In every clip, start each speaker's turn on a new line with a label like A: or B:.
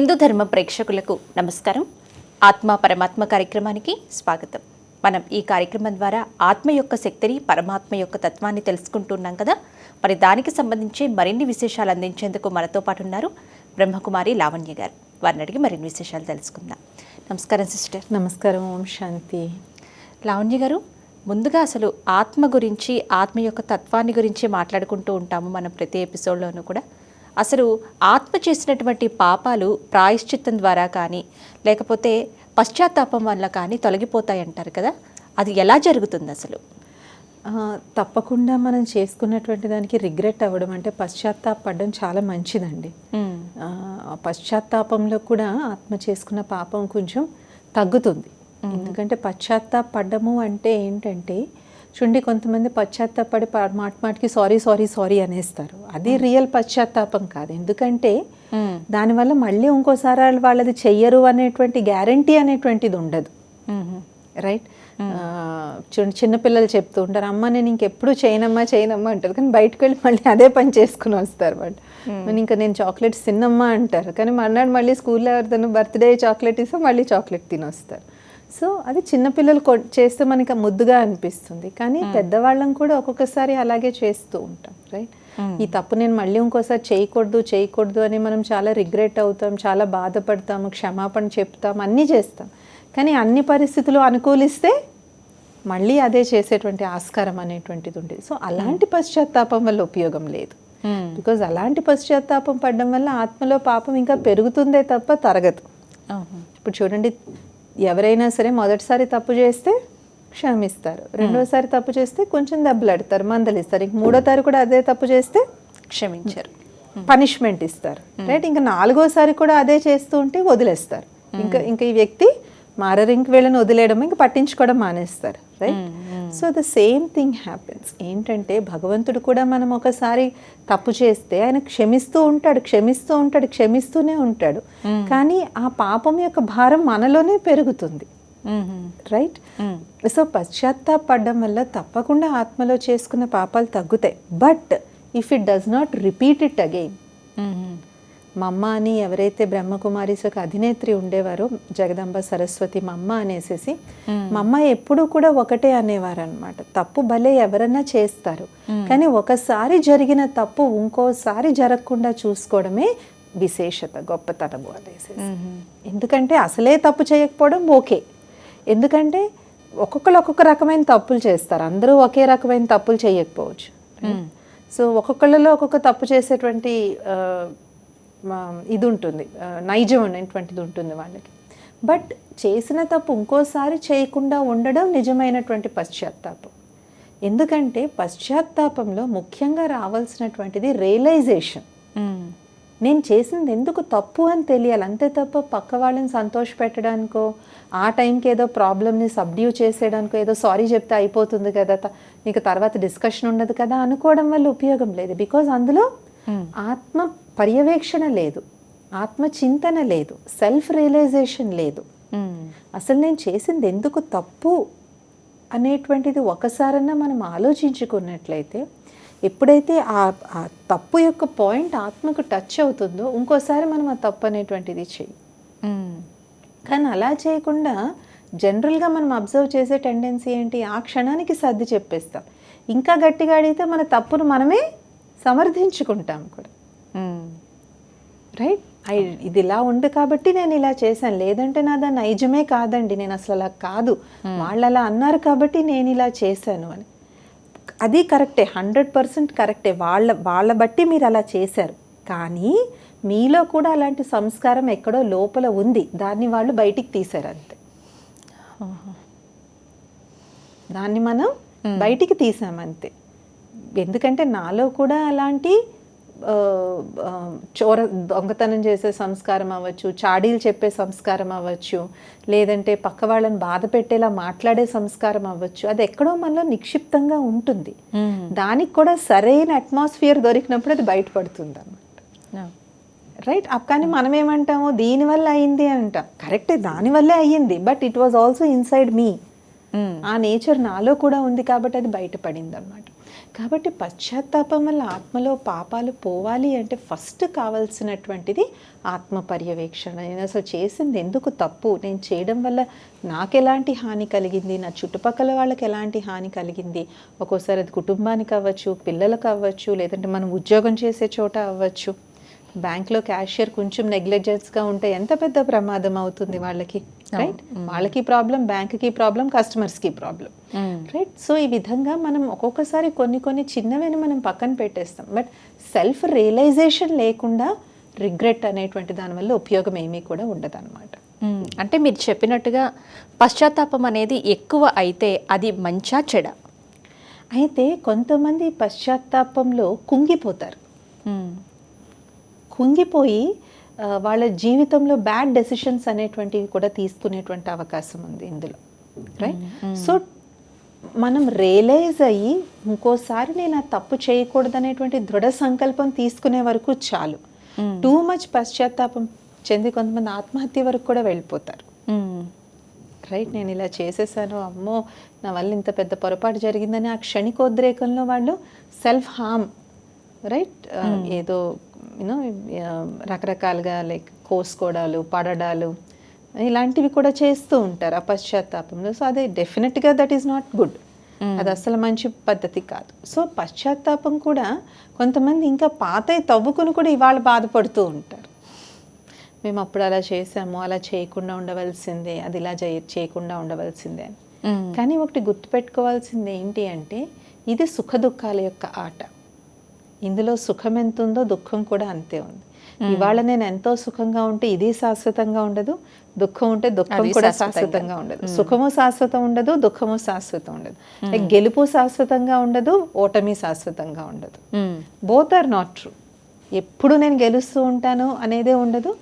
A: హిందూ ధర్మ ప్రేక్షకులకు నమస్కారం. ఆత్మ పరమాత్మ కార్యక్రమానికి స్వాగతం. మనం ఈ కార్యక్రమం ద్వారా ఆత్మ యొక్క శక్తిని పరమాత్మ యొక్క తత్వాన్ని తెలుసుకుంటున్నాం కదా? మరి దానికి సంబంధించి మరిన్ని విశేషాలు అందించేందుకు మనతో పాటు ఉన్నారు బ్రహ్మకుమారి లావణ్య గారు. వారిని అడిగి మరిన్ని విశేషాలు తెలుసుకుందాం. నమస్కారం సిస్టర్.
B: నమస్కారం ఓం శాంతి.
A: లావణ్య గారు ముందుగా అసలు ఆత్మ గురించి ఆత్మ యొక్క తత్వాన్ని గురించి మాట్లాడుకుంటూ ఉంటాము మనం ప్రతి ఎపిసోడ్లోనూ కూడా. అసలు ఆత్మ చేసినటువంటి పాపాలు ప్రాయశ్చిత్తం ద్వారా కానీ లేకపోతే పశ్చాత్తాపం వల్ల కానీ తొలగిపోతాయి అంటారు కదా? అది ఎలా జరుగుతుంది అసలు?
B: తప్పకుండా మనం చేసుకున్నటువంటి దానికి రిగ్రెట్ అవ్వడం అంటే పశ్చాత్తాపడడం చాలా మంచిదండి. పశ్చాత్తాపంలో కూడా ఆత్మ చేసుకున్న పాపం కొంచెం తగ్గుతుంది. ఎందుకంటే పశ్చాత్తాపడ్డము అంటే ఏంటంటే చూడండి కొంతమంది పశ్చాత్తాపడి మాట మాటికి సారీ సారీ సారీ అనేస్తారు. అది రియల్ పశ్చాత్తాపం కాదు. ఎందుకంటే దానివల్ల మళ్ళీ ఇంకోసారి వాళ్ళు వాళ్ళది చెయ్యరు అనేటువంటి గ్యారంటీ అనేటువంటిది ఉండదు. రైట్ చూడండి చిన్నపిల్లలు చెప్తూ ఉంటారు అమ్మ నేను ఇంకెప్పుడు చేయనమ్మా చేయనమ్మా అంటారు. కానీ బయటకు వెళ్ళి మళ్ళీ అదే పని చేసుకుని వస్తారు వాళ్ళు. ఇంకా నేను చాక్లెట్స్ తిన్నమ్మా అంటారు. కానీ మర్నాడు మళ్ళీ స్కూల్లో ఎవరిదైనా బర్త్డే చాక్లెట్ ఇస్తే మళ్ళీ చాక్లెట్ తినొస్తారు. సో అది చిన్నపిల్లలు కొ- చేస్తే మనకి ముద్దుగా అనిపిస్తుంది. కానీ పెద్దవాళ్ళం కూడా ఒక్కొక్కసారి అలాగే చేస్తూ ఉంటాం రైట్? ఈ తప్పు నేను మళ్ళీ ఇంకోసారి చేయకూడదు చేయకూడదు అని మనం చాలా రిగ్రెట్ అవుతాం చాలా బాధపడతాము క్షమాపణ చెప్తాం అన్నీ చేస్తాం. కానీ అన్ని పరిస్థితులు అనుకూలిస్తే మళ్ళీ అదే చేసేటువంటి ఆస్కారం అనేటువంటిది ఉండేది. సో అలాంటి పశ్చాత్తాపం వల్ల ఉపయోగం లేదు. బికాజ్ అలాంటి పశ్చాత్తాపం పడడం వల్ల ఆత్మలో పాపం ఇంకా పెరుగుతుందే తప్ప తరగదు. ఇప్పుడు చూడండి ఎవరైనా సరే మొదటిసారి తప్పు చేస్తే క్షమిస్తారు. రెండోసారి తప్పు చేస్తే కొంచెం దెబ్బలాడతారు మందలిస్తారు. ఇంక మూడోసారి కూడా అదే తప్పు చేస్తే
A: క్షమించారు.
B: పనిష్మెంట్ ఇస్తారు. రైట్? ఇంకా నాలుగోసారి కూడా అదే చేస్తూ ఉంటే వదిలేస్తారు. ఇంకా ఇంకా ఈ వ్యక్తి మారరు ఇంక వీళ్ళని వదిలేయడం ఇంక పట్టించుకోవడం మానేస్తారు. Right? So the same thing happens. ఏంటంటే భగవంతుడు కూడా మనం ఒకసారి తప్పు చేస్తే ఆయన క్షమిస్తూ ఉంటాడు క్షమిస్తూ ఉంటాడు క్షమిస్తూనే ఉంటాడు. కానీ ఆ పాపం యొక్క భారం మనలోనే పెరుగుతుంది. రైట్ సో పశ్చాత్తాపడడం వల్ల తప్పకుండా ఆత్మలో చేసుకున్న పాపాలు తగ్గుతాయి. But if it does not repeat it again మమ్మ అని ఎవరైతే బ్రహ్మకుమారీస్ ఒక అధినేత్రి ఉండేవారో జగదంబ సరస్వతి మమ్మ అనేసేసి మమ్మ ఎప్పుడూ కూడా ఒకటే అనేవారు అనమాట తప్పు భలే ఎవరన్నా చేస్తారు. కానీ ఒకసారి జరిగిన తప్పు ఇంకోసారి జరగకుండా చూసుకోవడమే విశేషత గొప్పతనము అనేసి ఎందుకంటే అసలే తప్పు చేయకపోవడం ఓకే. ఎందుకంటే ఒక్కొక్కరు ఒక్కొక్క రకమైన తప్పులు చేస్తారు. అందరూ ఒకే రకమైన తప్పులు చేయకపోవచ్చు. సో ఒక్కొక్కళ్ళలో ఒక్కొక్క తప్పు చేసేటువంటి మా- ఇది ఉంటుంది నైజం అనేటువంటిది ఉంటుంది వాళ్ళకి. బట్ చేసిన తప్పు ఇంకోసారి చేయకుండా ఉండడం నిజమైనటువంటి పశ్చాత్తాపం. ఎందుకంటే పశ్చాత్తాపంలో ముఖ్యంగా రావాల్సినటువంటిది రియలైజేషన్ నేను చేసింది ఎందుకు తప్పు అని తెలియాలి. అంతే తప్ప పక్క వాళ్ళని సంతోష పెట్టడానికో ఆ టైంకి ఏదో ప్రాబ్లమ్ని సబ్డ్యూ చేసేయడానికో ఏదో సారీ చెప్తే అయిపోతుంది కదా నీకు తర్వాత డిస్కషన్ ఉండదు కదా అనుకోవడం వల్ల ఉపయోగం లేదు. బికాజ్ అందులో ఆత్మ పర్యవేక్షణ లేదు. ఆత్మ చింతన లేదు. సెల్ఫ్ రియలైజేషన్ లేదు. అసలు నేను చేసింది ఎందుకు తప్పు అనేటువంటిది ఒకసారన్నా మనం ఆలోచించుకున్నట్లయితే ఎప్పుడైతే ఆ ఆ తప్పు యొక్క పాయింట్ ఆత్మకు టచ్ అవుతుందో ఇంకోసారి మనం ఆ తప్పు అనేటువంటిది చెయ్యి. కానీ అలా చేయకుండా జనరల్గా మనం అబ్జర్వ్ చేసే టెండెన్సీ ఏంటి? ఆ క్షణానికి సర్ది చెప్పేస్తాం. ఇంకా గట్టిగా అడిగితే మన తప్పును మనమే సమర్థించుకుంటాం కూడా. రైట్ ఐ ఇది ఇలా ఉంది కాబట్టి నేను ఇలా చేశాను. లేదంటే నాది నైజమే కాదండి. నేను అసలు అలా కాదు. వాళ్ళు అలా అన్నారు కాబట్టి నేను ఇలా చేశాను అని. అది కరెక్టే. హండ్రెడ్ పర్సెంట్ కరెక్టే. వాళ్ళ వాళ్ళ బట్టి మీరు అలా చేశారు. కానీ మీలో కూడా అలాంటి సంస్కారం ఎక్కడో లోపల ఉంది. దాన్ని వాళ్ళు బయటికి తీశారు అంతే. దాన్ని మనం బయటికి తీసాం అంతే. ఎందుకంటే నాలో కూడా అలాంటి చోర దొంగతనం చేసే సంస్కారం అవ్వచ్చు చాడీలు చెప్పే సంస్కారం అవ్వచ్చు లేదంటే పక్క వాళ్ళని బాధ పెట్టేలా మాట్లాడే సంస్కారం అవ్వచ్చు అది ఎక్కడో మనలో నిక్షిప్తంగా ఉంటుంది. దానికి కూడా సరైన అట్మాస్ఫియర్ దొరికినప్పుడు అది బయటపడుతుంది అన్నమాట రైట్ కానీ మనం ఏమంటాము దీనివల్ల అయింది అంటాం. కరెక్టే దానివల్లే అయ్యింది but it was also inside me ఆ నేచర్ నాలో కూడా ఉంది కాబట్టి అది బయటపడింది అనమాట కాబట్టి పశ్చాత్తాపం వల్ల ఆత్మలో పాపాలు పోవాలి అంటే ఫస్ట్ కావాల్సినటువంటిది ఆత్మ పర్యవేక్షణ. నేను అసలు చేసింది ఎందుకు తప్పు? నేను చేయడం వల్ల నాకు ఎలాంటి హాని కలిగింది? నా చుట్టుపక్కల వాళ్ళకి ఎలాంటి హాని కలిగింది? ఒక్కోసారి అది కుటుంబానికి అవ్వచ్చు పిల్లలకు అవ్వచ్చు లేదంటే మనం ఉద్యోగం చేసే చోట అవ్వచ్చు. బ్యాంక్లో క్యాషియర్ కొంచెం నెగ్లెజెన్స్గా ఉంటే ఎంత పెద్ద ప్రమాదం అవుతుంది వాళ్ళకి? రైట్ వాళ్ళకి ప్రాబ్లం బ్యాంక్కి ప్రాబ్లం కస్టమర్స్కి ప్రాబ్లం. రైట్ సో ఈ విధంగా మనం ఒక్కొక్కసారి కొన్ని కొన్ని చిన్నవని మనం పక్కన పెట్టేస్తాం. బట్ సెల్ఫ్ రియలైజేషన్ లేకుండా రిగ్రెట్ అనేటువంటి దానివల్ల ఉపయోగం ఏమీ కూడా ఉండదు అనమాట.
A: అంటే మీరు చెప్పినట్టుగా పశ్చాత్తాపం అనేది ఎక్కువ అయితే అది మంచా చెడ?
B: అయితే కొంతమంది పశ్చాత్తాపంలో కుంగిపోతారు. కుంగిపోయి వాళ్ళ జీవితంలో బ్యాడ్ డెసిషన్స్ అనేటువంటివి కూడా తీసుకునేటువంటి అవకాశం ఉంది ఇందులో రైట్ సో మనం రియలైజ్ అయ్యి ఇంకోసారి నేను ఆ తప్పు చేయకూడదు అనేటువంటి దృఢ సంకల్పం తీసుకునే వరకు చాలు. టూ మచ్ పశ్చాత్తాపం చెంది కొంతమంది ఆత్మహత్య వరకు కూడా వెళ్ళిపోతారు. రైట్ నేను ఇలా చేసేసాను అమ్మో నా వల్ల ఇంత పెద్ద పొరపాటు జరిగిందని ఆ క్షణికోద్రేకంలో వాళ్ళు సెల్ఫ్ హార్మ్ రైట్ ఏదో యూనో రకరకాలుగా లైక్ కోసుకోవడాలు పడడాలు ఇలాంటివి కూడా చేస్తూ ఉంటారు ఆ పశ్చాత్తాపంలో సో అదే డెఫినెట్గా దట్ ఈస్ నాట్ గుడ్ అది అసలు మంచి పద్ధతి కాదు. సో పశ్చాత్తాపం కూడా కొంతమంది ఇంకా పాతవి తవ్వుకుని కూడా ఇవాళ బాధపడుతూ ఉంటారు. మేము అప్పుడు అలా చేసాము అలా చేయకుండా ఉండవలసిందే అది ఇలా చేయ- చేయకుండా ఉండవలసిందే అని. కానీ ఒకటి గుర్తుపెట్టుకోవాల్సింది ఏంటి అంటే ఇది సుఖ దుఃఖాల యొక్క ఆట. ఇందులో సుఖం ఎంత ఉందో దుఃఖం కూడా అంతే ఉంది. ఇవాళ నేను ఎంతో సుఖంగా ఉంటే ఇది శాశ్వతంగా ఉండదు. దుఃఖం ఉంటే దుఃఖం కూడా
A: శాశ్వతంగా.
B: ఉండదు. సుఖము శాశ్వతం ఉండదు దుఃఖము శాశ్వతం ఉండదు. గెలుపు శాశ్వతంగా ఉండదు ఓటమి శాశ్వతంగా ఉండదు. బోత్ ఆర్ నాట్ ట్రూ ఎప్పుడు నేను గెలుస్తూ ఉంటాను అనేదే ఉండదు.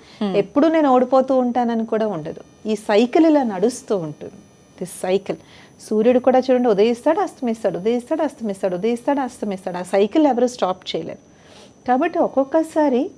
B: ఎప్పుడు నేను ఓడిపోతూ ఉంటానని కూడా ఉండదు. ఈ సైకిల్ ఇలా నడుస్తూ ఉంటుంది. దిస్ సైకిల్ సూర్యుడు కూడా చూడండి ఉదయిస్తాడు అస్తమిస్తాడు ఉదయిస్తాడు అస్తమిస్తాడు ఉదయిస్తాడు అస్తమిస్తాడు. ఆ సైకిల్ ఎవరు స్టాప్ చేయలేరు. కాబట్టి ఒక్కొక్కసారి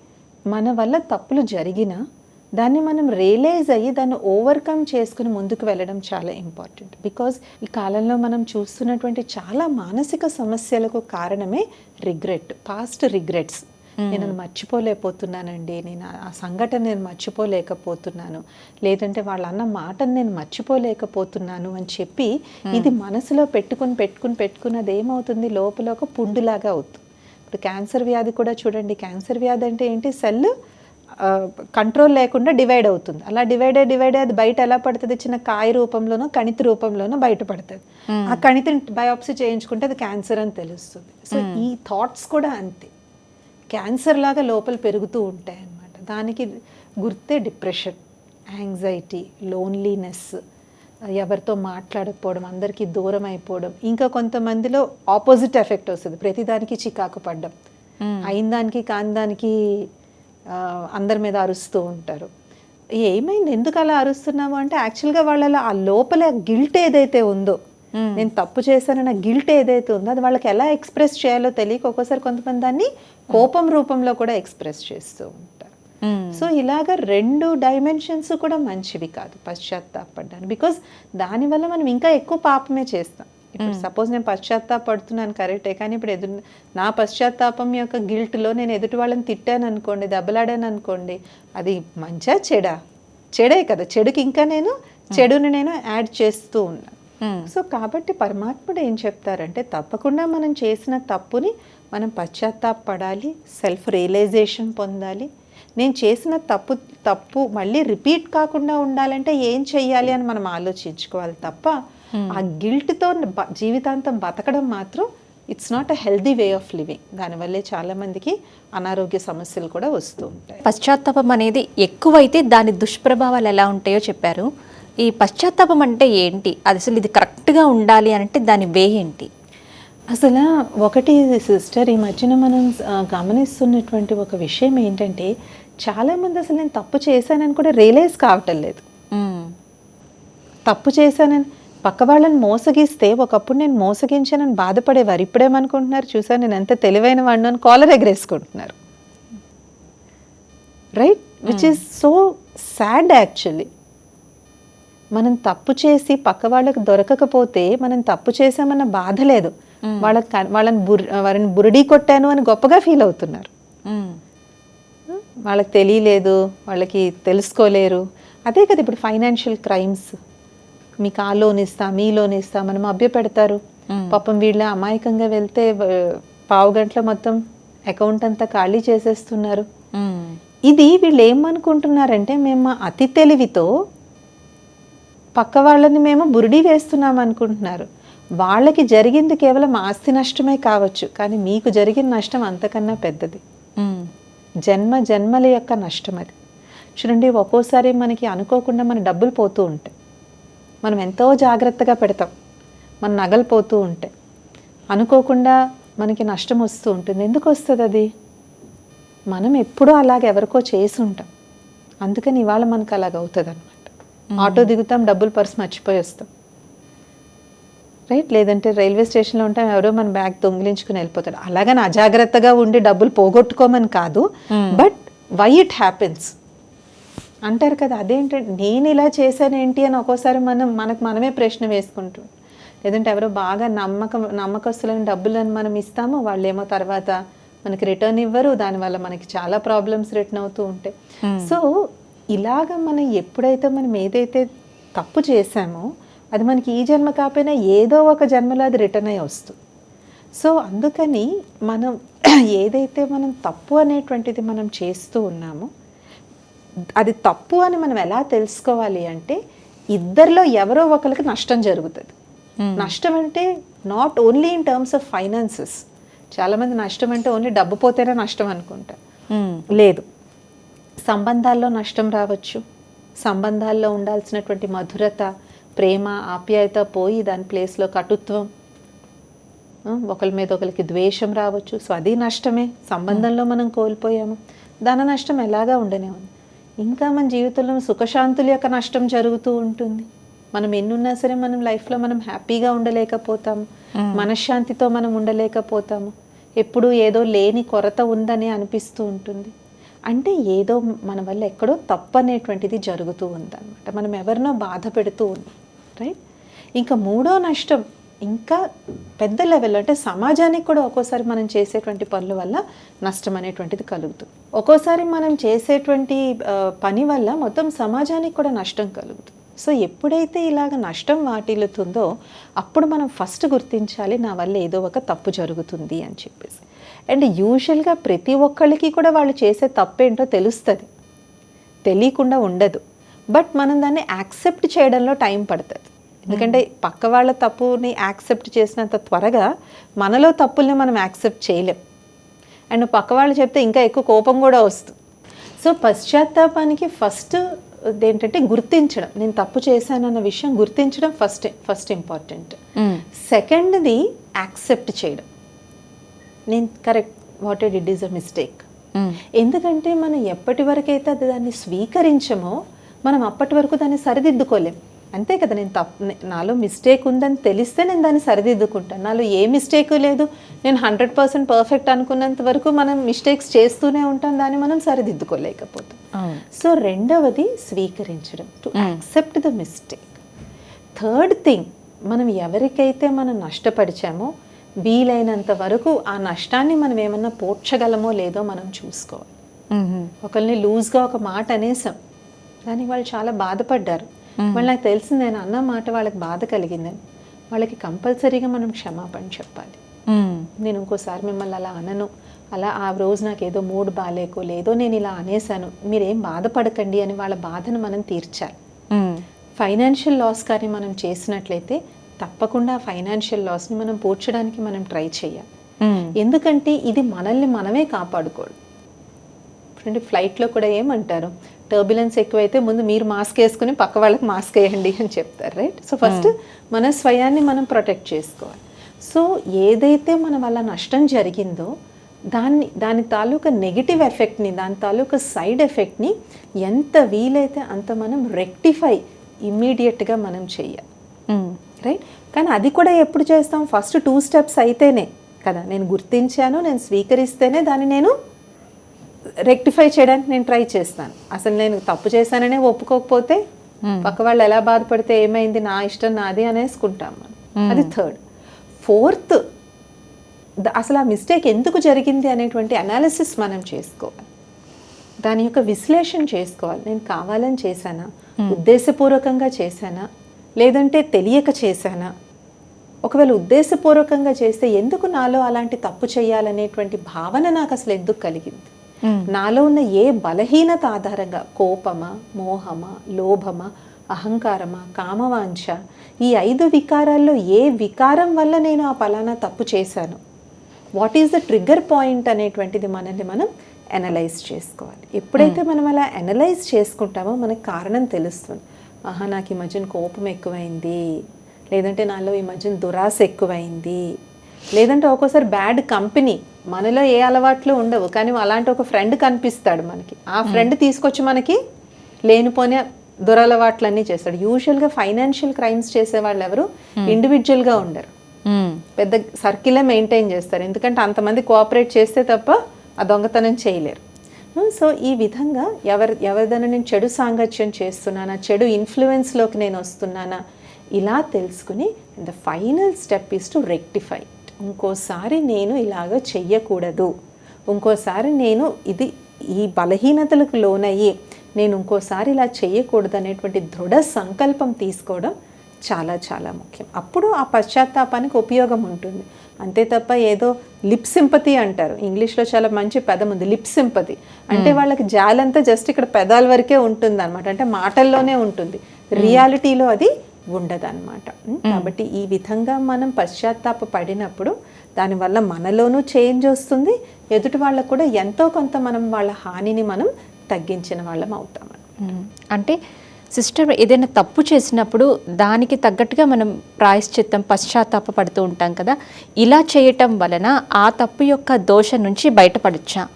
B: మన వల్ల తప్పులు జరిగినా దాన్ని మనం రియలైజ్ అయ్యి దాన్ని ఓవర్కమ్ చేసుకుని ముందుకు వెళ్ళడం చాలా ఇంపార్టెంట్. బికాజ్ ఈ కాలంలో మనం చూస్తున్నటువంటి చాలా మానసిక సమస్యలకు కారణమే రిగ్రెట్ పాస్ట్ రిగ్రెట్స్. నేను మర్చిపోలేకపోతున్నానండి. నేను ఆ- ఆ సంఘటన నేను మర్చిపోలేకపోతున్నాను. లేదంటే వాళ్ళ అన్న మాటను నేను మర్చిపోలేకపోతున్నాను అని చెప్పి ఇది మనసులో పెట్టుకుని పెట్టుకుని పెట్టుకుని అది ఏమవుతుంది? లోపల ఒక పుండులాగా అవుతుంది. ఇప్పుడు క్యాన్సర్ వ్యాధి కూడా చూడండి. క్యాన్సర్ వ్యాధి అంటే ఏంటి? సెల్ కంట్రోల్ లేకుండా డివైడ్ అవుతుంది. అలా డివైడ్ అయ్యి డివైడ్ అయ్యి అది బయట ఎలా పడుతుంది? చిన్న కాయ రూపంలోనో కణితి రూపంలోనో బయటపడుతుంది. ఆ కణితిని బయోప్సీ చేయించుకుంటే అది క్యాన్సర్ అని తెలుస్తుంది. సో ఈ థాట్స్ కూడా అంతే. క్యాన్సర్ లాగా లోపల పెరుగుతూ ఉంటాయి అన్నమాట. దానికి గుర్తే డిప్రెషన్ యాంగ్జైటీ లోన్లీనెస్ ఎవరితో మాట్లాడకపోవడం అందరికీ దూరం అయిపోవడం. ఇంకా కొంతమందిలో ఆపోజిట్ ఎఫెక్ట్ వస్తుంది. ప్రతిదానికి చికాకు పడ్డం. అయిన దానికి కాని దానికి అందరి మీద అరుస్తూ ఉంటారు. ఏమైంది? ఎందుకు అలా అరుస్తున్నావు అంటే యాక్చువల్గా వాళ్ళలో ఆ లోపల గిల్ట్ ఏదైతే ఉందో నేను తప్పు చేశానన్న గిల్ట్ ఏదైతే ఉందో అది వాళ్ళకి ఎలా ఎక్స్ప్రెస్ చేయాలో తెలియక ఒక్కోసారి కొంతమంది దాన్ని కోపం రూపంలో కూడా ఎక్స్ప్రెస్ చేస్తూ ఉంటారు. సో ఇలాగ రెండు డైమెన్షన్స్ కూడా మంచివి కాదు పశ్చాత్తాపడ్డాను బికాజ్ దానివల్ల మనం ఇంకా ఎక్కువ పాపమే చేస్తాం. ఇప్పుడు సపోజ్ నేను పశ్చాత్తాపడుతున్నాను కరెక్టే కానీ ఇప్పుడు ఎదురు నా పశ్చాత్తాపం యొక్క గిల్ట్లో నేను ఎదుటి వాళ్ళని తిట్టాను అనుకోండి దెబ్బలాడాను అనుకోండి అది మంచా చెడా? చెడే కదా. చెడుకి ఇంకా నేను చెడుని నేను యాడ్ చేస్తూ ఉన్నాను. సో కాబట్టి పరమాత్ముడు ఏం చెప్తారంటే తప్పకుండా మనం చేసిన తప్పుని మనం పశ్చాత్తాపడాలి సెల్ఫ్ రియలైజేషన్ పొందాలి. నేను చేసిన తప్పు తప్పు మళ్ళీ రిపీట్ కాకుండా ఉండాలంటే ఏం చెయ్యాలి అని మనం ఆలోచించుకోవాలి తప్ప ఆ గిల్ట్తో జీవితాంతం బతకడం మాత్రం it's not a healthy way of living దానివల్లే చాలామందికి అనారోగ్య సమస్యలు కూడా వస్తూ ఉంటాయి.
A: పశ్చాత్తాపం అనేది ఎక్కువైతే దాని దుష్ప్రభావాలు ఎలా ఉంటాయో చెప్పారు. ఈ పశ్చాత్తాపం అంటే ఏంటి? అది అసలు ఇది కరెక్ట్గా ఉండాలి అంటే దాని వే ఏంటి?
B: అసలు ఒకటి సిస్టర్ ఈ మధ్యన మనం గమనిస్తున్నటువంటి ఒక విషయం ఏంటంటే చాలామంది అసలు నేను తప్పు చేశానని కూడా రియలైజ్ కావటం లేదు. తప్పు చేశానని పక్క వాళ్ళని మోసగిస్తే ఒకప్పుడు నేను మోసగించానని బాధపడేవారు ఇప్పుడేమనుకుంటున్నారు చూసాను నేను ఎంత తెలివైన వాడిని అని collar ఎగరేసుకుంటున్నారు. Right which is so sad actually మనం తప్పు చేసి పక్క వాళ్ళకు దొరకకపోతే మనం తప్పు చేసామన్న బాధ లేదు. వాళ్ళకి వాళ్ళని బుర్ వారిని బురిడి కొట్టాను అని గొప్పగా ఫీల్ అవుతున్నారు. వాళ్ళకి తెలియలేదు వాళ్ళకి తెలుసుకోలేరు. అదే కదా ఇప్పుడు ఫైనాన్షియల్ క్రైమ్స్. మీకు ఆ లోన్ ఇస్తా మీ లోన్ ఇస్తా మనం అభ్య పెడతారు పాపం వీళ్ళ అమాయకంగా వెళ్తే పావు గంటలో మొత్తం అకౌంట్ అంతా ఖాళీ చేసేస్తున్నారు. ఇది వీళ్ళు ఏమనుకుంటున్నారంటే మేము అతి తెలివితో పక్క వాళ్ళని మేము బురిడి వేస్తున్నాం అనుకుంటున్నారు. వాళ్ళకి జరిగింది కేవలం ఆస్తి నష్టమే కావచ్చు కానీ మీకు జరిగిన నష్టం అంతకన్నా పెద్దది. జన్మ జన్మల యొక్క నష్టం అది. చూడండి ఒక్కోసారి మనకి అనుకోకుండా మన డబ్బులు పోతూ ఉంటాయి. మనం ఎంతో జాగ్రత్తగా పెడతాం. మన నగలు పోతూ ఉంటాయి. అనుకోకుండా మనకి నష్టం వస్తూ ఉంటుంది. ఎందుకు వస్తుంది అది? మనం ఎప్పుడూ అలాగ ఎవరికో చేసి ఉంటాం. అందుకని ఇవాళ మనకు అలాగ అవుతుంది ఆటో దిగుతాం డబ్బులు పర్స్ మర్చిపోయి వస్తాం రైట్? లేదంటే రైల్వే స్టేషన్లో ఉంటాం ఎవరో మన బ్యాగ్ దొంగిలించుకుని వెళ్ళిపోతాడు. అలాగని అజాగ్రత్తగా ఉండి డబ్బులు పోగొట్టుకోమని కాదు బట్ వై ఇట్ హ్యాపెన్స్? అంటారు కదా అదేంటంటే నేను ఇలా చేశానేంటి అని ఒక్కోసారి మనం మనకు మనమే ప్రశ్న వేసుకుంటాం. లేదంటే ఎవరో బాగా నమ్మకం నమ్మకస్తులని డబ్బులను మనం ఇస్తామో వాళ్ళేమో తర్వాత మనకి రిటర్న్ ఇవ్వరు దానివల్ల మనకి చాలా ప్రాబ్లమ్స్ రిటర్న్ అవుతూ ఉంటాయి. సో ఇలాగ మనం ఎప్పుడైతే మనం ఏదైతే తప్పు చేశామో అది మనకి ఈ జన్మ కాకపోయినా ఏదో ఒక జన్మలో అది రిటర్న్ అయ్యి వస్తుంది. సో అందుకని మనం ఏదైతే మనం తప్పు అనేటువంటిది మనం చేస్తూ ఉన్నామో అది తప్పు అని మనం ఎలా తెలుసుకోవాలి అంటే ఇద్దరిలో ఎవరో ఒకరికి నష్టం జరుగుతుంది. నష్టం అంటే not only in terms of finances చాలామంది నష్టం అంటే ఓన్లీ డబ్బు పోతేనే నష్టం అనుకుంటారు. లేదు. సంబంధాల్లో నష్టం రావచ్చు. సంబంధాల్లో ఉండాల్సినటువంటి మధురత ప్రేమ ఆప్యాయత పోయి దాని ప్లేస్లో కటుత్వం. ఒకరి మీద ఒకరికి ద్వేషం రావచ్చు. సో అది నష్టమే. సంబంధంలో మనం కోల్పోయాము. ధన నష్టం ఎలాగా ఉండనే ఉంది. ఇంకా మన జీవితంలో సుఖశాంతుల యొక్క నష్టం జరుగుతూ ఉంటుంది. మనం ఎన్నున్నా సరే మనం లైఫ్లో మనం హ్యాపీగా ఉండలేకపోతాము. మనశ్శాంతితో మనం ఉండలేకపోతాము. ఎప్పుడు ఏదో లేని కొరత ఉందని అనిపిస్తూ ఉంటుంది. అంటే ఏదో మన వల్ల ఎక్కడో తప్పు అనేటువంటిది జరుగుతూ ఉందన్నమాట. మనం ఎవరినో బాధ పెడుతూ ఉన్నాం రైట్ ఇంకా మూడో నష్టం ఇంకా పెద్ద లెవెల్ అంటే సమాజానికి కూడా ఒక్కోసారి మనం చేసేటువంటి పనుల వల్ల నష్టం అనేటువంటిది కలుగుతుంది. ఒక్కోసారి మనం చేసేటువంటి పని వల్ల మొత్తం సమాజానికి కూడా నష్టం కలుగుతుంది. సో ఎప్పుడైతే ఇలాగ నష్టం వాటిల్లుతుందో అప్పుడు మనం ఫస్ట్ గుర్తించాలి నా వల్ల ఏదో ఒక తప్పు జరుగుతుంది అని చెప్పేసి. అండ్ యూజువల్గా ప్రతి ఒక్కళ్ళకి కూడా వాళ్ళు చేసే తప్పేంటో తెలుస్తుంది. తెలియకుండా ఉండదు. బట్ మనం దాన్ని యాక్సెప్ట్ చేయడంలో టైం పడుతుంది. ఎందుకంటే పక్క వాళ్ళ తప్పుని యాక్సెప్ట్ చేసినంత త్వరగా మనలో తప్పుల్ని మనం యాక్సెప్ట్ చేయలేం. అండ్ పక్క వాళ్ళు చెప్తే ఇంకా ఎక్కువ కోపం కూడా వస్తుంది. సో పశ్చాత్తాపానికి ఫస్ట్ ఏంటంటే గుర్తించడం. నేను తప్పు చేశానన్న విషయం గుర్తించడం ఫస్ట్ ఫస్ట్ ఇంపార్టెంట్. సెకండ్ది యాక్సెప్ట్ చేయడం. నేను correct what it it is a mistake. ఎందుకంటే మనం ఎప్పటి వరకైతే అది దాన్ని స్వీకరించమో మనం అప్పటి వరకు దాన్ని సరిదిద్దుకోలేం. అంతే కదా నేను తప్పు నాలో మిస్టేక్ ఉందని తెలిస్తే నేను దాన్ని సరిదిద్దుకుంటాను. నాలో ఏ మిస్టేక్ లేదు. నేను హండ్రెడ్ పర్సెంట్ పర్ఫెక్ట్ అనుకున్నంత వరకు మనం మిస్టేక్స్ చేస్తూనే ఉంటాం. దాన్ని మనం సరిదిద్దుకోలేకపోతాం. సో రెండవది స్వీకరించడం. To accept the mistake third thing మనం ఎవరికైతే మనం నష్టపరిచామో వీలైనంత వరకు ఆ నష్టాన్ని మనం ఏమన్నా పోడ్చగలమో లేదో మనం చూసుకోవాలి.
A: ఉమ్.
B: ఒకరిని లూజ్గా ఒక మాట అనేసాం. దానికి వాళ్ళు చాలా బాధపడ్డారు. వాళ్ళు నాకు తెలిసింది నేను అన్న మాట వాళ్ళకి బాధ కలిగిందని. వాళ్ళకి కంపల్సరీగా మనం క్షమాపణ చెప్పాలి.
A: ఉమ్.
B: నేను ఇంకోసారి మిమ్మల్ని అలా అనను. అలా ఆ రోజు నాకు ఏదో మూడ్ బాగాలేకో లేదో నేను ఇలా అనేసాను మీరేం బాధపడకండి అని వాళ్ళ బాధను మనం తీర్చాలి. ఫైనాన్షియల్ లాస్ కానీ మనం చేసినట్లయితే తప్పకుండా ఆ ఫైనాన్షియల్ లాస్ని మనం పూడ్చడానికి మనం ట్రై చేయాలి. ఎందుకంటే ఇది మనల్ని మనమే కాపాడుకోడు. చూడండి ఫ్లైట్లో కూడా ఏమంటారు? టర్బులెన్స్ ఎక్కువైతే ముందు మీరు మాస్క్ వేసుకుని పక్క వాళ్ళకి మాస్క్ వేయండి అని చెప్తారు రైట్? సో ఫస్ట్ మన స్వయాన్ని మనం ప్రొటెక్ట్ చేసుకోవాలి. సో ఏదైతే మన వల్ల నష్టం జరిగిందో దాన్ని దాని తాలూకా నెగిటివ్ ఎఫెక్ట్ని దాని తాలూకా సైడ్ ఎఫెక్ట్ని ఎంత వీలైతే అంత మనం రెక్టిఫై ఇమ్మీడియట్గా మనం చెయ్యాలి. రైట్ కానీ అది కూడా ఎప్పుడు చేస్తాం? ఫస్ట్ టూ స్టెప్స్ అయితేనే కదా. నేను గుర్తించాను నేను స్వీకరిస్తేనే దాన్ని నేను రెక్టిఫై చేయడానికి నేను ట్రై చేస్తాను. అసలు నేను తప్పు చేశాననే ఒప్పుకోకపోతే పక్క వాళ్ళు ఎలా బాధపడితే ఏమైంది? నా ఇష్టం నాది అనేసుకుంటాం మనం. అది థర్డ్ ఫోర్త్ అసలు ఆ మిస్టేక్ ఎందుకు జరిగింది అనేటువంటి అనాలిసిస్ మనం చేసుకోవాలి. దాని యొక్క విశ్లేషణ చేసుకోవాలి. నేను కావాలని చేశానా? ఉద్దేశపూర్వకంగా చేశానా? లేదంటే తెలియక చేశానా? ఒకవేళ ఉద్దేశపూర్వకంగా చేస్తే ఎందుకు నాలో అలాంటి తప్పు చేయాలనేటువంటి భావన నాకు అసలు ఎందుకు కలిగింది? నాలో ఉన్న ఏ బలహీనత ఆధారంగా కోపమా మోహమా లోభమా అహంకారమా కామవాంఛ ఈ ఐదు వికారాల్లో ఏ వికారం వల్ల నేను ఆ పలానా తప్పు చేశాను? What is the trigger point అనేటువంటిది మనల్ని మనం అనలైజ్ చేసుకోవాలి. ఎప్పుడైతే మనం అలా అనలైజ్ చేసుకుంటామో మనకు కారణం తెలుస్తుంది. ఆహా నాకు ఈ మధ్యన కోపం ఎక్కువైంది. లేదంటే నాలో ఈ మధ్యన దురాశ ఎక్కువైంది. లేదంటే ఒక్కోసారి బ్యాడ్ కంపెనీ మనలో ఏ అలవాట్లు ఉండవు. కానీ అలాంటి ఒక ఫ్రెండ్ కనిపిస్తాడు మనకి. ఆ ఫ్రెండ్ తీసుకొచ్చి మనకి లేనిపోయిన దురలవాట్లన్నీ చేస్తాడు. యూజువల్గా ఫైనాన్షియల్ క్రైమ్స్ చేసే వాళ్ళు ఎవరు? ఇండివిజువల్గా ఉండరు.
A: మ్మ్. Hmm.
B: పెద్ద సర్కిలే మెయింటైన్ చేస్తారు. ఎందుకంటే అంతమంది కోఆపరేట్ చేస్తే తప్ప ఆ దొంగతనం చేయలేరు. Hmm, సో ఈ విధంగా ఎవరి ఎవరిదైనా నేను చెడు సాంగత్యం చేస్తున్నానా చెడు ఇన్ఫ్లుయెన్స్లోకి నేను వస్తున్నానా ఇలా తెలుసుకుని the final step is to rectify ఇంకోసారి నేను ఇలాగ చెయ్యకూడదు. ఇంకోసారి నేను ఇది ఈ బలహీనతలకు లోనయ్యి నేను ఇంకోసారి ఇలా చేయకూడదు అనేటువంటి దృఢ సంకల్పం తీసుకోవడం చాలా చాలా ముఖ్యం. అప్పుడు ఆ పశ్చాత్తాపానికి ఉపయోగం ఉంటుంది. అంతే తప్ప ఏదో లిప్ సింపతి అంటారు. ఇంగ్లీష్లో చాలా మంచి పదం ఉంది లిప్ సింపతి. అంటే వాళ్ళకి జాలంతా జస్ట్ ఇక్కడ పెదాల వరకే ఉంటుంది అనమాట అంటే మాటల్లోనే ఉంటుంది. రియాలిటీలో అది ఉండదన్నమాట? కాబట్టి ఈ విధంగా మనం పశ్చాత్తాప పడినప్పుడు దానివల్ల మనలోనూ చేంజ్ వస్తుంది. ఎదుటి వాళ్ళకు కూడా ఎంతో కొంత మనం వాళ్ళ హానిని మనం తగ్గించిన వాళ్ళం అవుతాం.
A: అంటే సిస్టర్ ఏదైనా తప్పు చేసినప్పుడు దానికి తగ్గట్టుగా మనం ప్రాయశ్చిత్తం పశ్చాత్తాప పడుతూ ఉంటాం కదా. ఇలా చేయటం వలన ఆ తప్పు యొక్క దోషం నుంచి బయటపడచ్చా?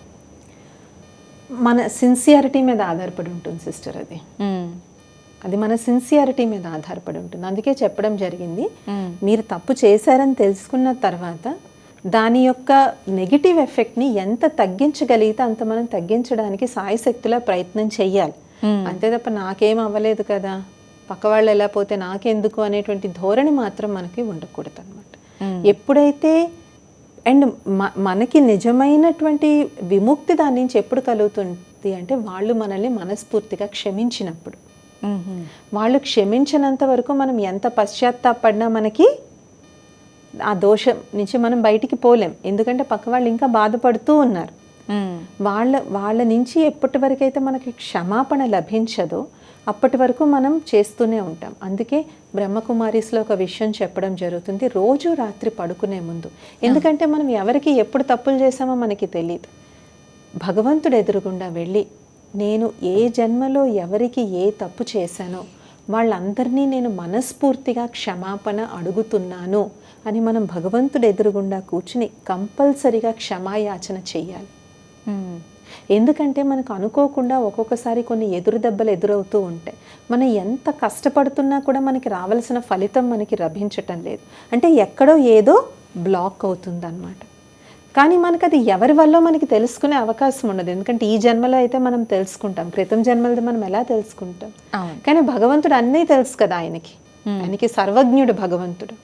B: మన సిన్సియారిటీ మీద ఆధారపడి ఉంటుంది సిస్టర్ అది. అది మన సిన్సియారిటీ మీద ఆధారపడి ఉంటుంది. అందుకే చెప్పడం జరిగింది. మీరు తప్పు చేశారని తెలుసుకున్న తర్వాత దాని యొక్క నెగిటివ్ ఎఫెక్ట్ని ఎంత తగ్గించగలిగితే అంత మనం తగ్గించడానికి సాయశక్తులా ప్రయత్నం చెయ్యాలి. అంతే తప్ప నాకేం అవ్వలేదు కదా. పక్క వాళ్ళు ఎలా పోతే నాకెందుకు అనేటువంటి ధోరణి మాత్రం మనకి ఉండకూడదు అనమాట ఎప్పుడైతే అండ్ మనకి నిజమైనటువంటి విముక్తి దాని నుంచి ఎప్పుడు కలుగుతుంది అంటే వాళ్ళు మనల్ని మనస్ఫూర్తిగా క్షమించినప్పుడు.
A: మ్మ్.
B: వాళ్ళు క్షమించినంత వరకు మనం ఎంత పశ్చాత్తాపడినా మనకి ఆ దోషం నుంచి మనం బయటికి పోలేం. ఎందుకంటే పక్క వాళ్ళు ఇంకా బాధపడుతూ ఉన్నారు. వాళ్ళ వాళ్ళ నుంచి ఎప్పటి వరకైతే మనకి క్షమాపణ లభించదో అప్పటి వరకు మనం చేస్తూనే ఉంటాం. అందుకే బ్రహ్మకుమారీస్లో ఒక విషయం చెప్పడం జరుగుతుంది. రోజు రాత్రి పడుకునే ముందు. ఎందుకంటే మనం ఎవరికి ఎప్పుడు తప్పులు చేసామో మనకి తెలియదు భగవంతుడు ఎదురుగుండా వెళ్ళి నేను ఏ జన్మలో ఎవరికి ఏ తప్పు చేశానో వాళ్ళందరినీ నేను మనస్ఫూర్తిగా క్షమాపణ అడుగుతున్నాను అని మనం భగవంతుడు ఎదురుగుండా కూర్చుని కంపల్సరిగా క్షమాయాచన
A: చేయాలి
B: ఎందుకంటే మనకు అనుకోకుండా ఒక్కొక్కసారి కొన్ని ఎదురు దెబ్బలు ఎదురవుతూ ఉంటాయి. మనం ఎంత కష్టపడుతున్నా కూడా మనకి రావాల్సిన ఫలితం మనకి లభించటం లేదు. అంటే ఎక్కడో ఏదో బ్లాక్ అవుతుంది కానీ మనకు అది ఎవరి వల్ల మనకి తెలుసుకునే అవకాశం ఉండదు. ఎందుకంటే ఈ జన్మలో అయితే మనం తెలుసుకుంటాం. క్రితం జన్మలది మనం ఎలా తెలుసుకుంటాం? కానీ భగవంతుడు అన్నీ తెలుసు కదా ఆయనకి. ఆయనకి సర్వజ్ఞుడు భగవంతుడు.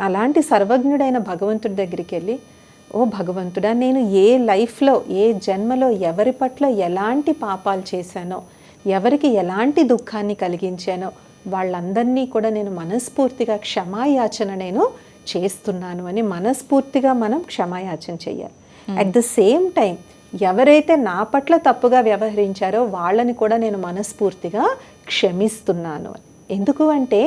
B: అలాంటి సర్వజ్ఞుడైన భగవంతుడి దగ్గరికి వెళ్ళి ఓ భగవంతుడా నేను ఏ లైఫ్లో ఏ జన్మలో ఎవరి పట్ల ఎలాంటి పాపాలు చేశానో ఎవరికి ఎలాంటి దుఃఖాన్ని కలిగించానో వాళ్ళందరినీ కూడా నేను మనస్ఫూర్తిగా క్షమాయాచన నేను చేస్తున్నాను అని మనస్ఫూర్తిగా మనం క్షమాయాచన చేయాలి. అట్ ద సేమ్ టైం ఎవరైతే నా పట్ల తప్పుగా వ్యవహరించారో వాళ్ళని కూడా నేను మనస్ఫూర్తిగా క్షమిస్తున్నాను. ఎందుకు అంటే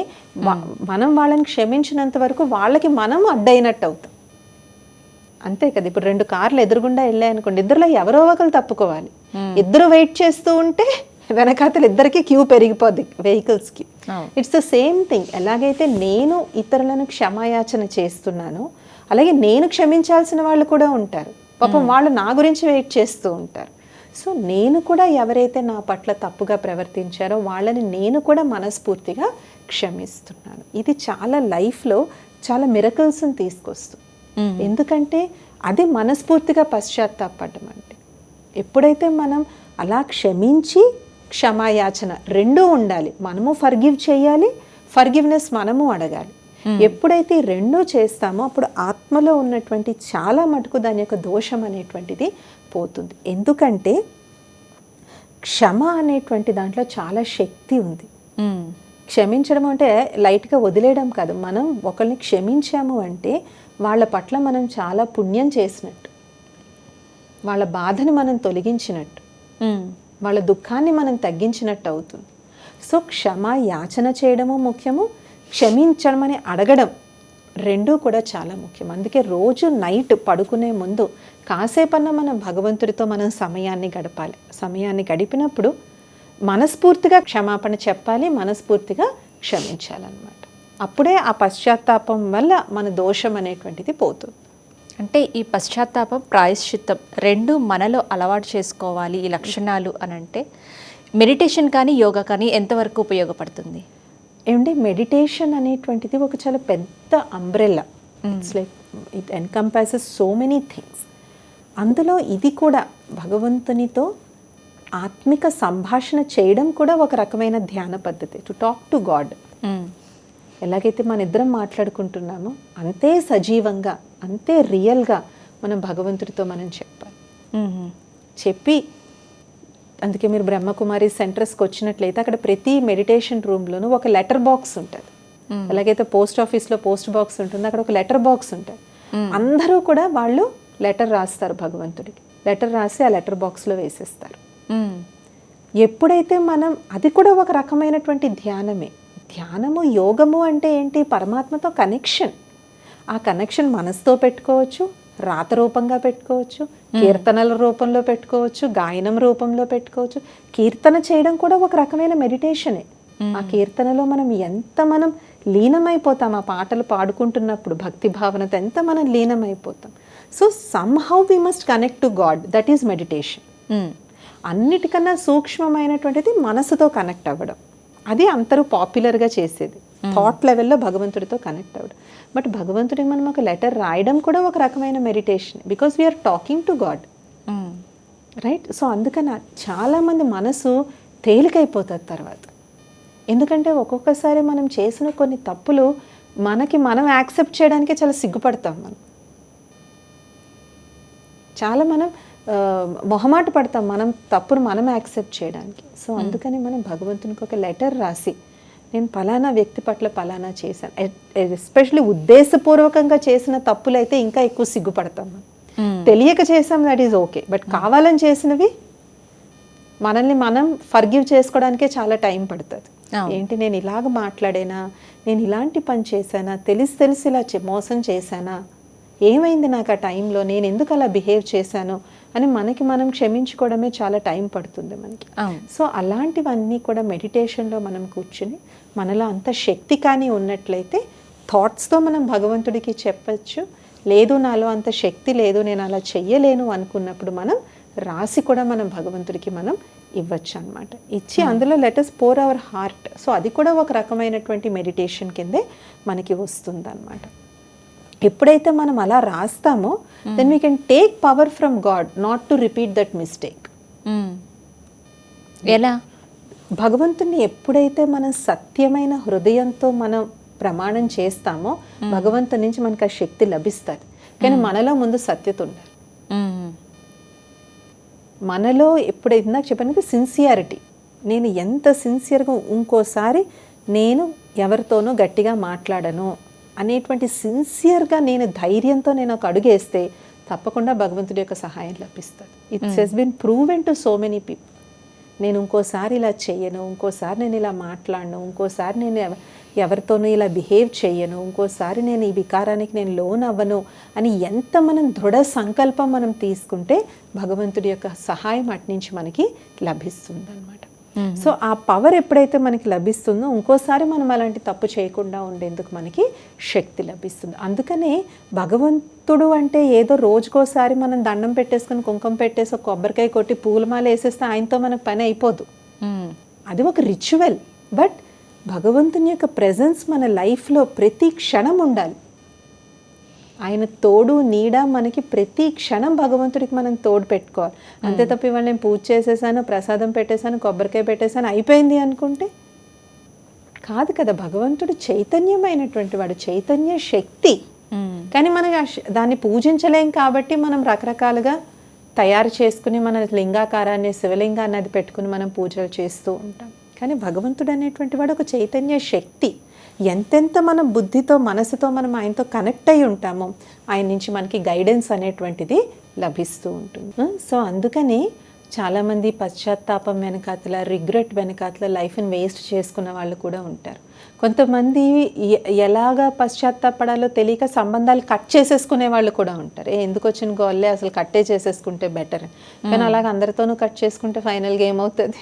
B: మనం వాళ్ళని క్షమించినంత వరకు వాళ్ళకి మనం అడ్డైనట్టు అవుతాం. అంతే కదా ఇప్పుడు రెండు కార్లు ఎదురుగుండా వెళ్ళాయి అనుకోండి ఇద్దరులో ఎవరో ఒకరు తప్పుకోవాలి. ఇద్దరు వెయిట్ చేస్తూ ఉంటే వెనకాతలు ఇద్దరికి క్యూ పెరిగిపోద్ది వెహికల్స్కి. ఇట్స్ ద సేమ్ థింగ్ ఎలాగైతే నేను ఇతరులను క్షమాయాచన చేస్తున్నానో అలాగే నేను క్షమించాల్సిన వాళ్ళు కూడా ఉంటారు. పాపం వాళ్ళు నా గురించి వెయిట్ చేస్తూ ఉంటారు. సో నేను కూడా ఎవరైతే నా పట్ల తప్పుగా ప్రవర్తించారో వాళ్ళని నేను కూడా మనస్ఫూర్తిగా క్షమిస్తున్నాను. ఇది చాలా లైఫ్లో చాలా మిరకల్స్ని తీసుకొస్తుంది. ఎందుకంటే అది మనస్ఫూర్తిగా పశ్చాత్తాపడడం అంటే ఎప్పుడైతే మనం అలా క్షమించి క్షమాయాచన రెండూ ఉండాలి. మనము ఫర్గివ్ చేయాలి ఫర్గివ్నెస్ మనము అడగాలి. ఎప్పుడైతే రెండూ చేస్తామో అప్పుడు ఆత్మలో ఉన్నటువంటి చాలా మటుకు దాని యొక్క దోషం అనేటువంటిది పోతుంది. ఎందుకంటే క్షమ అనేటువంటి దాంట్లో చాలా శక్తి ఉంది. క్షమించడం అంటే లైట్గా వదిలేయడం కాదు. మనం ఒకరిని క్షమించాము అంటే వాళ్ళ పట్ల మనం చాలా పుణ్యం చేసినట్టు. వాళ్ళ బాధని మనం తొలగించినట్టు. వాళ్ళ దుఃఖాన్ని మనం తగ్గించినట్టు అవుతుంది. సో క్షమ యాచన చేయడము ముఖ్యము క్షమించడం అని అడగడం రెండూ కూడా చాలా ముఖ్యం. అందుకే రోజు నైట్ పడుకునే ముందు కాసేపన్నా మనం భగవంతుడితో మనం సమయాన్ని గడపాలి. సమయాన్ని గడిపినప్పుడు మనస్ఫూర్తిగా క్షమాపణ చెప్పాలి మనస్ఫూర్తిగా క్షమించాలన్నమాట. అప్పుడే ఆ పశ్చాత్తాపం వల్ల మన దోషం అనేటువంటిది పోతుంది.
A: అంటే ఈ పశ్చాత్తాపం ప్రాయశ్చిత్తం రెండు మనలో అలవాటు చేసుకోవాలి ఈ లక్షణాలు అని అంటే మెడిటేషన్ కానీ యోగా కానీ ఎంతవరకు ఉపయోగపడుతుంది?
B: ఏమంటే మెడిటేషన్ అనేటువంటిది ఒక చాలా పెద్ద umbrella it's like it encompasses so many things అందులో ఇది కూడా భగవంతునితో ఆత్మిక సంభాషణ చేయడం కూడా ఒక రకమైన ధ్యాన పద్ధతి. To talk to God. ఎలాగైతే మన ఇద్దరం మాట్లాడుకుంటున్నామో అంతే సజీవంగా అంతే రియల్గా మనం భగవంతుడితో మనం చెప్పాలి. చెప్పి అందుకే మీరు బ్రహ్మకుమారి సెంటర్స్కి వచ్చినట్లయితే అక్కడ ప్రతి మెడిటేషన్ రూమ్లోనూ ఒక లెటర్ బాక్స్ ఉంటుంది. ఎలాగైతే పోస్ట్ ఆఫీస్లో పోస్ట్ బాక్స్ ఉంటుందో అక్కడ ఒక లెటర్ బాక్స్ ఉంటుంది. అందరూ కూడా వాళ్ళు లెటర్ రాస్తారు భగవంతుడికి. లెటర్ రాసి ఆ లెటర్ బాక్స్లో వేసేస్తారు. ఎప్పుడైతే మనం అది కూడా ఒక రకమైనటువంటి ధ్యానమే. ధ్యానము యోగము అంటే ఏంటి? పరమాత్మతో కనెక్షన్ ఆ కనెక్షన్ మనసుతో పెట్టుకోవచ్చు రాత రూపంగా పెట్టుకోవచ్చు కీర్తనల రూపంలో పెట్టుకోవచ్చు గాయనం రూపంలో పెట్టుకోవచ్చు. కీర్తన చేయడం కూడా ఒక రకమైన మెడిటేషనే ఆ కీర్తనలో మనం ఎంత మనం లీనమైపోతాం ఆ పాటలు పాడుకుంటున్నప్పుడు భక్తి భావనతో ఎంత మనం లీనమైపోతాం. So somehow we must connect to God that is meditation. అన్నిటికన్నా సూక్ష్మమైనటువంటిది మనసుతో కనెక్ట్ అవ్వడం. అది అందరూ పాపులర్గా చేసేది. థాట్ లెవెల్లో భగవంతుడితో కనెక్ట్ అవ్వడం. బట్ భగవంతుడికి మనం ఒక లెటర్ రాయడం కూడా ఒక రకమైన meditation. Because we are talking to God. Right? So అందుకని చాలామంది మనసు తేలికైపోతుంది తర్వాత. ఎందుకంటే ఒక్కొక్కసారి మనం చేసిన కొన్ని తప్పులు మనకి మనం యాక్సెప్ట్ చేయడానికి చాలా సిగ్గుపడతాం మనం. చాలా మనం మొహమాట పడతాం మనం తప్పును మనం యాక్సెప్ట్ చేయడానికి. సో అందుకని మనం భగవంతునికి ఒక లెటర్ రాసి నేను పలానా వ్యక్తి పట్ల పలానా చేశాను. ఎస్పెషల్లీ ఉద్దేశపూర్వకంగా చేసిన తప్పులైతే ఇంకా ఎక్కువ సిగ్గుపడతాం మనం.
A: మ్మ్.
B: తెలియక చేసాం దట్ ఈజ్ ఓకే బట్ కావాలని చేసినవి మనల్ని మనం ఫర్గివ్ చేసుకోవడానికే చాలా టైం పడుతుంది. ఏంటి నేను ఇలాగ మాట్లాడేనా? నేను ఇలాంటి పని చేశానా? తెలిసి తెలిసి ఇలా మోసం చేశానా? ఏమైంది నాకు ఆ టైంలో నేను ఎందుకు అలా బిహేవ్ చేశాను? అని మనకి మనం క్షమించుకోవడమే చాలా టైం పడుతుంది మనకి. సో అలాంటివన్నీ కూడా మెడిటేషన్లో మనం కూర్చుని మనలో అంత శక్తి కానీ ఉన్నట్లయితే థాట్స్తో మనం భగవంతుడికి చెప్పచ్చు లేదు నాలో అంత శక్తి లేదు నేను అలా చెయ్యలేను అనుకున్నప్పుడు మనం రాసి కూడా మనం భగవంతుడికి మనం ఇవ్వచ్చు అనమాట ఇచ్చి అందులో letters pour our heart so అది కూడా ఒక రకమైనటువంటి మెడిటేషన్ కిందే మనకి వస్తుంది ఎప్పుడైతే మనం అలా రాస్తామో then we can take power from God not to repeat that mistake.
A: ఎలా?
B: భగవంతుని ఎప్పుడైతే మనం సత్యమైన హృదయంతో మనం ప్రమాణం చేస్తామో భగవంతుని నుంచి మనకు ఆ శక్తి లభిస్తుంది. కానీ మనలో ముందు సత్యత ఉండాలి
A: మ్మ్.
B: మనలో ఎప్పుడు ఇందాక చెప్పాను సిన్సియారిటీ నేను ఎంత సిన్సియర్గా ఇంకోసారి నేను ఎవరితోనూ గట్టిగా మాట్లాడను. అనేటువంటి సిన్సియర్గా నేను ధైర్యంతో నేను ఒక అడుగేస్తే తప్పకుండా భగవంతుడి యొక్క సహాయం లభిస్తుంది. It's he's been proven to so many people నేను ఇంకోసారి ఇలా చెయ్యను ఇంకోసారి నేను ఇలా మాట్లాడను ఇంకోసారి నేను ఎవ- ఎవరితోనూ ఇలా బిహేవ్ చెయ్యను ఇంకోసారి నేను ఈ వికారానికి నేను లోన్ అవ్వను అని ఎంత మనం దృఢ సంకల్పం మనం తీసుకుంటే భగవంతుడి యొక్క సహాయం అట్నుంచి మనకి లభిస్తుంది అనమాట సో ఆ పవర్ ఎప్పుడైతే మనకి లభిస్తుందో ఇంకోసారి మనం అలాంటి తప్పు చేయకుండా ఉండేందుకు మనకి శక్తి లభిస్తుంది. అందుకనే భగవంతుడు అంటే ఏదో రోజుకోసారి మనం దండం పెట్టేసుకొని కుంకుమ పెట్టేసి ఒక కొబ్బరికాయ కొట్టి పూలమాల వేసేస్తే ఆయనతో మనకు పని అయిపోదు.
A: మ్మ్.
B: అది ఒక రిచువల్ బట్ భగవంతుని యొక్క ప్రెజెన్స్ మన లైఫ్లో ప్రతి క్షణం ఉండాలి. ఆయన తోడు నీడ మనకి ప్రతి క్షణం భగవంతుడికి మనం తోడు పెట్టుకోవాలి. అంతే తప్ప ఇవాళ నేను పూజ చేసేసాను ప్రసాదం పెట్టేశాను కొబ్బరికాయ పెట్టేశాను అయిపోయింది అనుకుంటే? కాదు కదా భగవంతుడు చైతన్యమైనటువంటి వాడు చైతన్య శక్తి. కానీ మనం దాన్ని పూజించలేం కాబట్టి మనం రకరకాలుగా తయారు చేసుకుని మన లింగాకారాన్ని శివలింగాన్ని అది పెట్టుకుని మనం పూజలు చేస్తూ ఉంటాం. కానీ భగవంతుడు అనేటువంటి వాడు ఒక చైతన్య శక్తి. ఎంతెంత మన బుద్ధితో మనసుతో మనం ఆయనతో కనెక్ట్ అయి ఉంటామో ఆయన నుంచి మనకి గైడెన్స్ అనేటువంటిది లభిస్తూ ఉంటుంది. సో అందుకని చాలామంది పశ్చాత్తాపం వెనకాతల రిగ్రెట్ వెనకాతల లైఫ్ని వేస్ట్ చేసుకున్న వాళ్ళు కూడా ఉంటారు. కొంతమంది ఎలాగా పశ్చాత్తాపడాలో తెలియక సంబంధాలు కట్ చేసేసుకునే వాళ్ళు కూడా ఉంటారు. ఏ ఎందుకు వచ్చిన గోల్లే? అసలు కట్టే చేసేసుకుంటే బెటర్ కానీ అలాగ అందరితోనూ కట్ చేసుకుంటే ఫైనల్గా ఏమవుతుంది?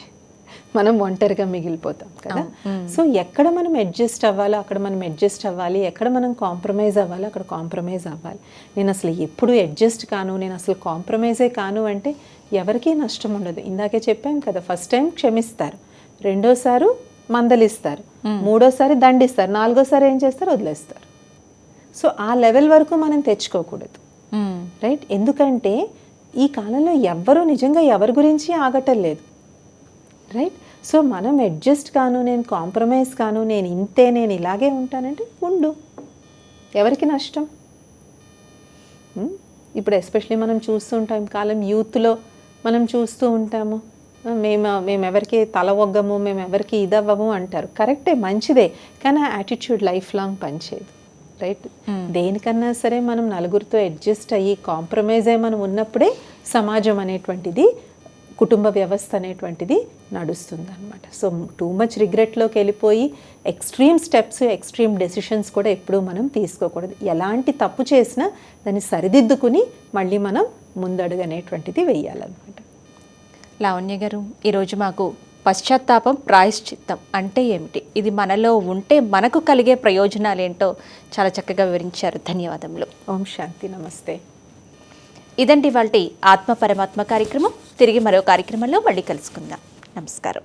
B: మనం ఒంటరిగా మిగిలిపోతాం కదా. సో ఎక్కడ మనం అడ్జస్ట్ అవ్వాలో అక్కడ మనం అడ్జస్ట్ అవ్వాలి ఎక్కడ మనం కాంప్రమైజ్ అవ్వాలో అక్కడ కాంప్రమైజ్ అవ్వాలి. నేను అసలు ఎప్పుడు అడ్జస్ట్ కాను నేను అసలు కాంప్రమైజే కాను అంటే ఎవరికీ నష్టం ఉండదు. ఇందాకే చెప్పాం కదా ఫస్ట్ టైం క్షమిస్తారు. రెండోసారి మందలిస్తారు. మూడోసారి దండిస్తారు. నాలుగోసారి ఏం చేస్తారు? వదిలేస్తారు. సో ఆ లెవెల్ వరకు మనం తెచ్చుకోకూడదు. రైట్? ఎందుకంటే ఈ కాలంలో ఎవ్వరూ నిజంగా ఎవరి గురించి ఆగటం లేదు. రైట్ సో మనం అడ్జస్ట్ కాను నేను కాంప్రమైజ్ కాను నేను ఇంతే నేను ఇలాగే ఉంటానంటే ఉండు. ఎవరికి నష్టం? ఉమ్, ఇప్పుడు ఎస్పెషలీ మనం చూస్తూ ఉంటాం కాలం యూత్లో మనం చూస్తూ ఉంటాము. మేము మేము ఎవరికి తల ఒగ్గము మేము ఎవరికి ఇదవ్వము అంటారు. కరెక్టే మంచిదే. కానీ ఆ యాటిట్యూడ్ లైఫ్ లాంగ్ పనిచేయదు రైట్ దేనికన్నా సరే మనం నలుగురితో అడ్జస్ట్ అయ్యి కాంప్రమైజ్ అయ్యి మనం ఉన్నప్పుడే సమాజం అనేటువంటిది కుటుంబ వ్యవస్థ అనేటువంటిది నడుస్తుంది అనమాట సో టూ మచ్ రిగ్రెట్లోకి వెళ్ళిపోయి ఎక్స్ట్రీమ్ స్టెప్స్ ఎక్స్ట్రీమ్ డెసిషన్స్ కూడా ఎప్పుడూ మనం తీసుకోకూడదు. ఎలాంటి తప్పు చేసినా దాన్ని సరిదిద్దుకుని మళ్ళీ మనం ముందడుగు అనేటువంటిది వెయ్యాలన్నమాట.
A: లావణ్య గారు ఈరోజు మాకు పశ్చాత్తాపం ప్రాయశ్చిత్తం అంటే ఏమిటి? ఇది మనలో ఉంటే మనకు కలిగే ప్రయోజనాలు ఏంటో చాలా చక్కగా వివరించారు. ధన్యవాదములు.
B: ఓం శాంతి. నమస్తే.
A: ఇదండి వాళ్ళ ఆత్మ పరమాత్మ కార్యక్రమం. తిరిగి మరో కార్యక్రమంలో మళ్ళీ కలుసుకుందాం. నమస్కారం.